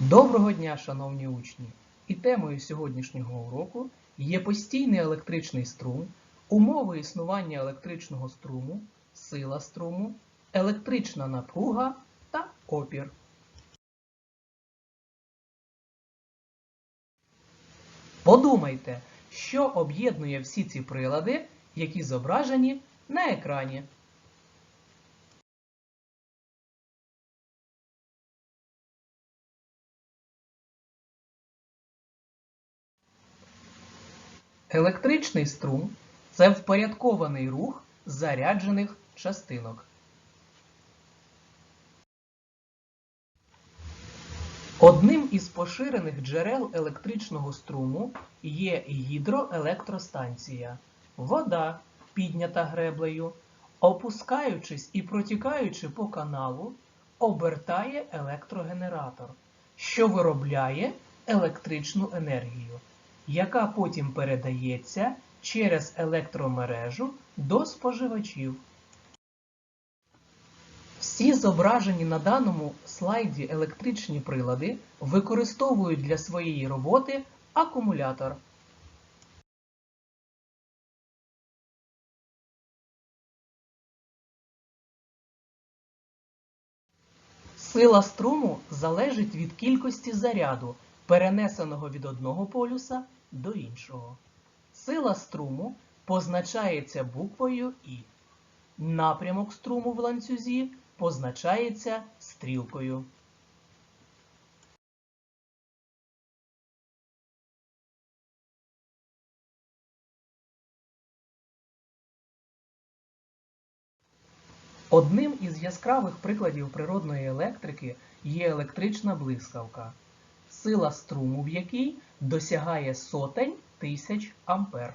Доброго дня, шановні учні! І темою сьогоднішнього уроку є постійний електричний струм, умови існування електричного струму, сила струму, електрична напруга та опір. Подумайте, що об'єднує всі ці прилади, які зображені на екрані. Електричний струм це впорядкований рух заряджених частинок. Одним із поширених джерел електричного струму є гідроелектростанція. Вода, піднята греблею, опускаючись і протікаючи по каналу, обертає електрогенератор, що виробляє електричну енергію, яка потім передається через електромережу до споживачів. Всі зображені на даному слайді електричні прилади використовують для своєї роботи акумулятор. Сила струму залежить від кількості заряду, перенесеного від одного полюса до іншого. Сила струму позначається буквою І. Напрямок струму в ланцюзі позначається стрілкою. Одним із яскравих прикладів природної електрики є електрична блискавка, сила струму в якій досягає сотень тисяч ампер.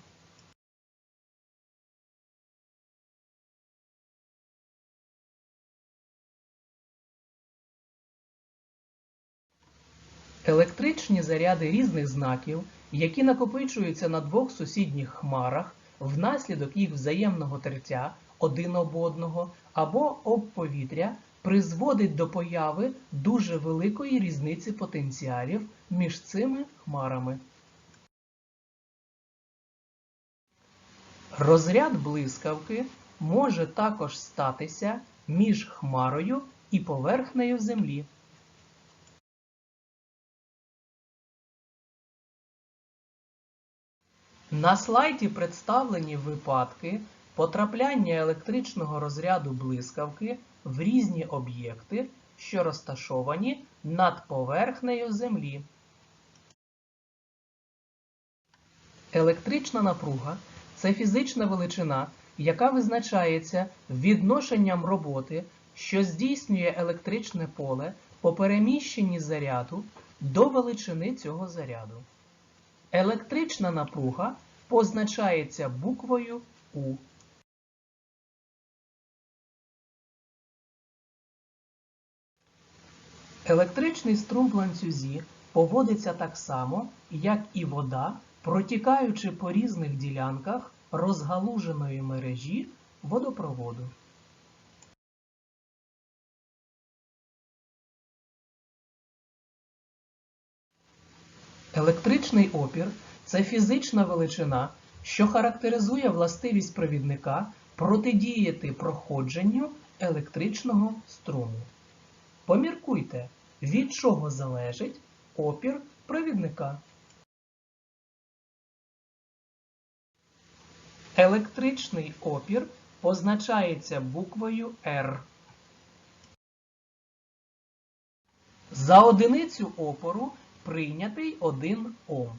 Електричні заряди різних знаків, які накопичуються на двох сусідніх хмарах внаслідок їх взаємного тертя один об одного або об повітря, призводить до появи дуже великої різниці потенціалів між цими хмарами. Розряд блискавки може також статися між хмарою і поверхнею Землі. На слайді представлені випадки потрапляння електричного розряду блискавки в різні об'єкти, що розташовані над поверхнею Землі. Електрична напруга це фізична величина, яка визначається відношенням роботи, що здійснює електричне поле по переміщенні заряду до величини цього заряду. Електрична напруга позначається буквою У. Електричний струм в ланцюзі поводиться так само, як і вода, протікаючи по різних ділянках розгалуженої мережі водопроводу. Електричний опір це фізична величина, що характеризує властивість провідника протидіяти проходженню електричного струму. Поміркуйте, від чого залежить опір провідника. Електричний опір позначається буквою R. За одиницю опору прийнятий 1 Ом.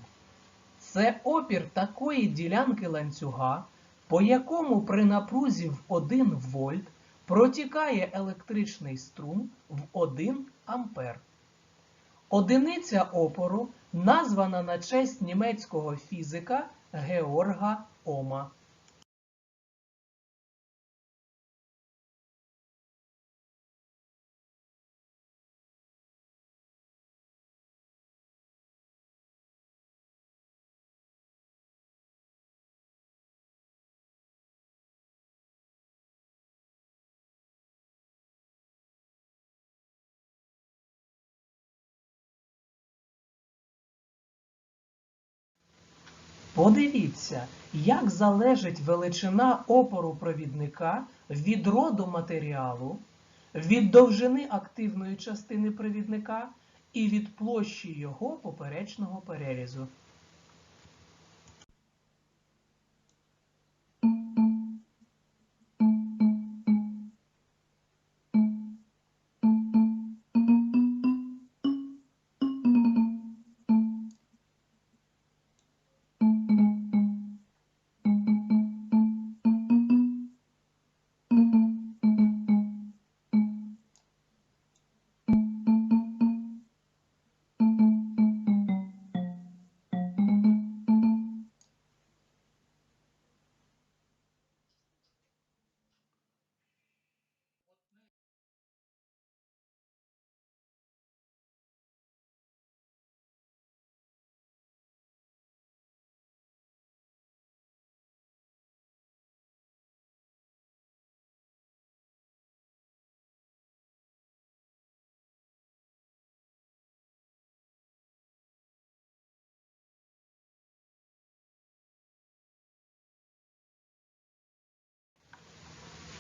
Це опір такої ділянки ланцюга, по якому при напрузі в 1 вольт протікає електричний струм в 1 ампер. Одиниця опору названа на честь німецького фізика Георга Ома. Подивіться, як залежить величина опору провідника від роду матеріалу, від довжини активної частини провідника і від площі його поперечного перерізу.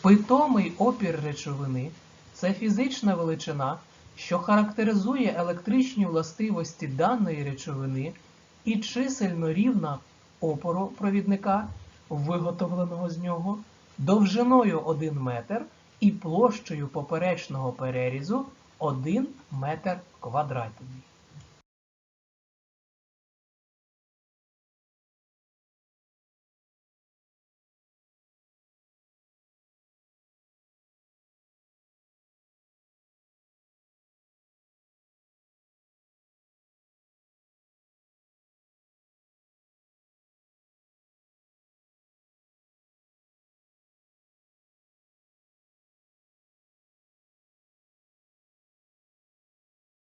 Питомий опір речовини це фізична величина, що характеризує електричні властивості даної речовини і чисельно рівна опору провідника, виготовленого з нього, довжиною 1 метр і площею поперечного перерізу 1 метр квадратний.